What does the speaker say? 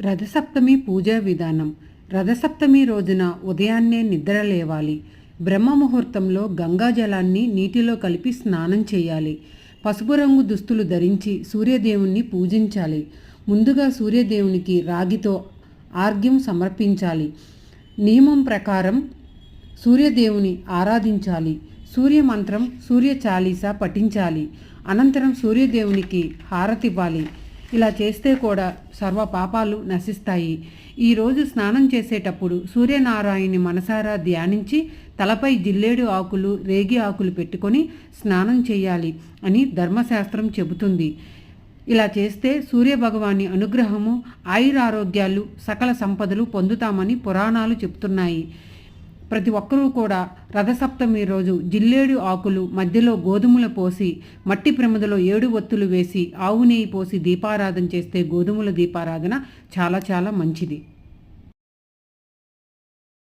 రథసప్తమి పూజా విధానం. రథసప్తమి రోజున ఉదయాన్నే నిద్ర లేవాలి. బ్రహ్మ ముహూర్తంలో గంగాజలాన్ని నీటిలో కలిపి స్నానం చేయాలి. పసుపు రంగు దుస్తులు ధరించి సూర్యదేవుణ్ణి పూజించాలి. ముందుగా సూర్యదేవునికి రాగితో ఆర్ఘ్యం సమర్పించాలి. నియమం ప్రకారం సూర్యదేవుని ఆరాధించాలి. సూర్య మంత్రం సూర్య చాలీస పఠించాలి. అనంతరం సూర్యదేవునికి హారతివ్వాలి. ఇలా చేస్తే కూడా సర్వ పాపాలు నశిస్తాయి. ఈరోజు స్నానం చేసేటప్పుడు సూర్యనారాయణి మనసారా ధ్యానించి తలపై జిల్లేడు ఆకులు రేగి ఆకులు పెట్టుకొని స్నానం చేయాలి అని ధర్మశాస్త్రం చెబుతుంది. ఇలా చేస్తే సూర్యభగవాని అనుగ్రహము ఆయురారోగ్యాలు సకల సంపదలు పొందుతామని పురాణాలు చెబుతున్నాయి. ప్రతి ఒక్కరూ కూడా రథసప్తమి రోజు జిల్లేడు ఆకులు మధ్యలో గోధుమలు పోసి మట్టి ప్రమిదలో ఏడు ఒత్తులు వేసి ఆవు నెయ్యి పోసి దీపారాధన చేస్తే గోధుమల దీపారాధన చాలా చాలా మంచిది.